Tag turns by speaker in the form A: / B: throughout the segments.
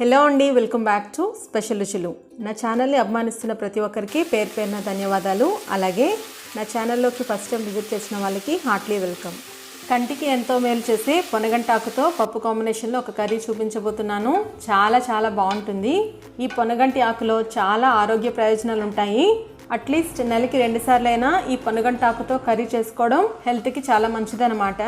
A: Hello అండి welcome back to special రుచులు. నా ఛానల్ని అభిమానిస్తున్న ప్రతి ఒక్కరికి పేరు పేరున ధన్యవాదాలు. అలాగే నా ఛానల్లోకి ఫస్ట్ టైం విజిట్ చేసిన వాళ్ళకి హార్ట్లీ వెల్కమ్. కంటికి ఎంతో మేలు చేసే పొనగంటాకుతో పప్పు కాంబినేషన్లో ఒక కర్రీ చూపించబోతున్నాను. చాలా చాలా బాగుంటుంది. ఈ పొనగంటి ఆకులో చాలా ఆరోగ్య ప్రయోజనాలు ఉంటాయి. అట్లీస్ట్ నెలకి రెండుసార్లైనా ఈ పొనగంటాకుతో కర్రీ చేసుకోవడం హెల్త్కి చాలా మంచిదన్నమాట.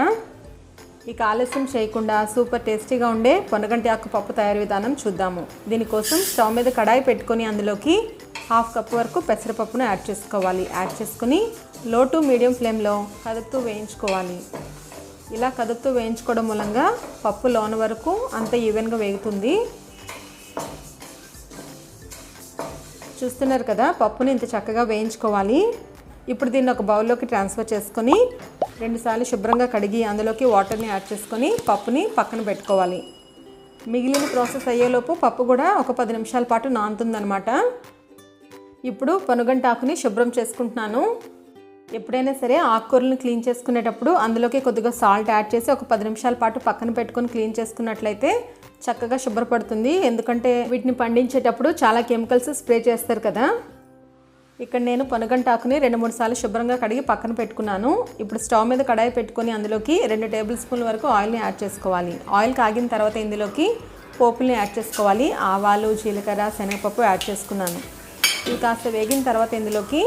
A: ఇక ఆలస్యం చేయకుండా సూపర్ టేస్టీగా ఉండే పొనగంటి ఆకు పప్పు తయారీ విధానం చూద్దాము. దీనికోసం స్టవ్ మీద కడాయి పెట్టుకొని అందులోకి హాఫ్ కప్ వరకు పెసరపప్పును యాడ్ చేసుకోవాలి. యాడ్ చేసుకుని లో టు మీడియం ఫ్లేమ్లో కదుపుతూ వేయించుకోవాలి. ఇలా కదుపుతూ వేయించుకోవడం మూలంగా పప్పు లోన వరకు అంత ఈవెన్గా వేగుతుంది. చూస్తున్నారు కదా పప్పుని ఇంత చక్కగా వేయించుకోవాలి. ఇప్పుడు దీన్ని ఒక బౌల్లోకి ట్రాన్స్ఫర్ చేసుకొని రెండుసార్లు శుభ్రంగా కడిగి అందులోకి వాటర్ని యాడ్ చేసుకొని పప్పుని పక్కన పెట్టుకోవాలి. మిగిలిన ప్రాసెస్ అయ్యేలోపు పప్పు కూడా ఒక పది నిమిషాల పాటు నానుతుందనమాట ఇప్పుడు పనుగంట ఆకుని శుభ్రం చేసుకుంటున్నాను. ఎప్పుడైనా సరే ఆకుకూరలను క్లీన్ చేసుకునేటప్పుడు అందులోకి కొద్దిగా సాల్ట్ యాడ్ చేసి ఒక పది నిమిషాల పాటు పక్కన పెట్టుకొని క్లీన్ చేసుకున్నట్లయితే చక్కగా శుభ్రపడుతుంది. ఎందుకంటే వీటిని పండించేటప్పుడు చాలా కెమికల్స్ స్ప్రే చేస్తారు కదా. ఇక్కడ నేను పొనగంటాకుని రెండు మూడు సార్లు శుభ్రంగా కడిగి పక్కన పెట్టుకున్నాను. ఇప్పుడు స్టవ్ మీద కడాయి పెట్టుకొని అందులోకి రెండు టేబుల్ స్పూన్ల వరకు ఆయిల్ని యాడ్ చేసుకోవాలి. ఆయిల్ కాగిన తర్వాత ఇందులోకి పోపుల్ని యాడ్ చేసుకోవాలి. ఆవాలు జీలకర్ర శనగపప్పు యాడ్ చేసుకున్నాను. ఇవి కాస్త వేగిన తర్వాత ఇందులోకి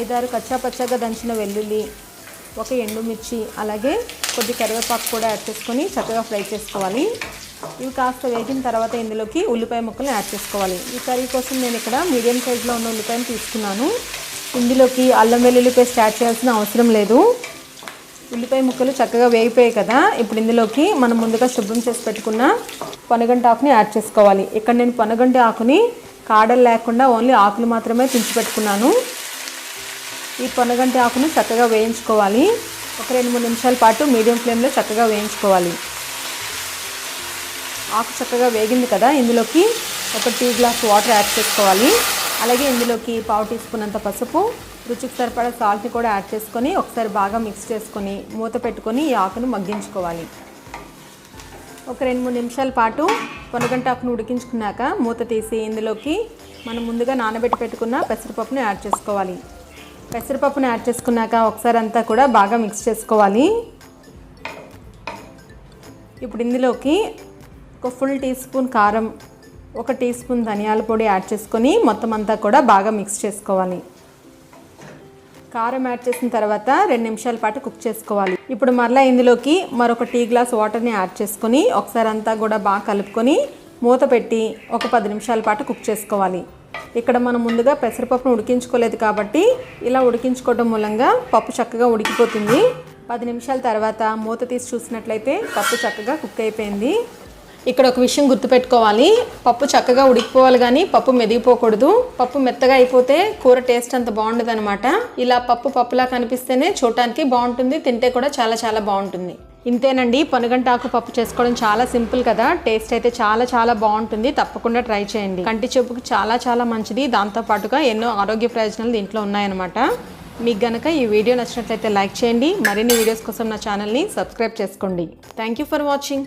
A: ఐదారు కచ్చా పచ్చగా దంచిన వెల్లుల్లి ఒక ఎండుమిర్చి అలాగే కొద్ది కరివేపాకు కూడా యాడ్ చేసుకొని చక్కగా ఫ్రై చేసుకోవాలి. ఇవి కాస్త వేగిన తర్వాత ఇందులోకి ఉల్లిపాయ ముక్కలు యాడ్ చేసుకోవాలి. ఈ కర్రీ కోసం నేను ఇక్కడ మీడియం సైజ్లో ఉన్న ఉల్లిపాయను తీసుకున్నాను. ఇందులోకి అల్లం వెల్లుల్లి పేస్ట్ యాడ్ చేయాల్సిన అవసరం లేదు. ఉల్లిపాయ ముక్కలు చక్కగా వేగిపోయాయి కదా. ఇప్పుడు ఇందులోకి మనం ముందుగా శుభ్రం చేసి పెట్టుకున్న పొనగంటి ఆకుని యాడ్ చేసుకోవాలి. ఇక్కడ నేను పొనగంటి ఆకుని కాడలు లేకుండా ఓన్లీ ఆకులు మాత్రమే తుంచి పెట్టుకున్నాను. ఈ పొనగంటి ఆకును చక్కగా వేయించుకోవాలి. ఒక రెండు మూడు నిమిషాల పాటు మీడియం ఫ్లేమ్లో చక్కగా వేయించుకోవాలి. ఆకు చక్కగా వేగింది కదా. ఇందులోకి ఒక టీ గ్లాస్ వాటర్ యాడ్ చేసుకోవాలి. అలాగే ఇందులోకి పావు టీ స్పూన్ అంత పసుపు రుచికి సరిపడా సాల్ట్ని కూడా యాడ్ చేసుకొని ఒకసారి బాగా మిక్స్ చేసుకొని మూత పెట్టుకొని ఈ ఆకును మగ్గించుకోవాలి. ఒక రెండు మూడు నిమిషాల పాటు పొనగంట ఆకును ఉడికించుకున్నాక మూత తీసి ఇందులోకి మనం ముందుగా నానబెట్టి పెట్టుకున్న పెసరపప్పును యాడ్ చేసుకోవాలి. పెసరపప్పును యాడ్ చేసుకున్నాక ఒకసారి అంతా కూడా బాగా మిక్స్ చేసుకోవాలి. ఇప్పుడు ఇందులోకి ఒక ఫుల్ టీ స్పూన్ కారం ఒక టీ స్పూన్ ధనియాల పొడి యాడ్ చేసుకొని మొత్తం అంతా కూడా బాగా మిక్స్ చేసుకోవాలి. కారం యాడ్ చేసిన తర్వాత రెండు నిమిషాల పాటు కుక్ చేసుకోవాలి. ఇప్పుడు మరలా ఇందులోకి మరొక టీ గ్లాస్ వాటర్ని యాడ్ చేసుకొని ఒకసారి అంతా కూడా బాగా కలుపుకొని మూత పెట్టి ఒక పది నిమిషాల పాటు కుక్ చేసుకోవాలి. ఇక్కడ మనం ముందుగా పెసరపప్పును ఉడికించుకోలేదు కాబట్టి ఇలా ఉడికించుకోవడం మూలంగా పప్పు చక్కగా ఉడికిపోతుంది. పది నిమిషాల తర్వాత మూత తీసి చూసినట్లయితే పప్పు చక్కగా కుక్ అయిపోయింది. ఇక్కడ ఒక విషయం గుర్తుపెట్టుకోవాలి. పప్పు చక్కగా ఉడికిపోవాలి కానీ పప్పు మెదిగిపోకూడదు. పప్పు మెత్తగా అయిపోతే కూర టేస్ట్ అంత బాగుండదు అనమాట ఇలా పప్పు పప్పులా కనిపిస్తేనే చూడటానికి బాగుంటుంది తింటే కూడా చాలా చాలా బాగుంటుంది. ఇంతేనండి పొనగంటాకు పప్పు చేసుకోవడం చాలా సింపుల్ కదా. టేస్ట్ అయితే చాలా చాలా బాగుంటుంది. తప్పకుండా ట్రై చేయండి. కంటి చెప్పుకు చాలా చాలా మంచిది. దాంతో పాటుగా ఎన్నో ఆరోగ్య ప్రయోజనాలు దీంట్లో ఉన్నాయన్నమాట. మీకు గనక ఈ వీడియో నచ్చినట్లయితే లైక్ చేయండి. మరిన్ని వీడియోస్ కోసం నా ఛానల్ని సబ్స్క్రైబ్ చేసుకోండి. Thank you for watching.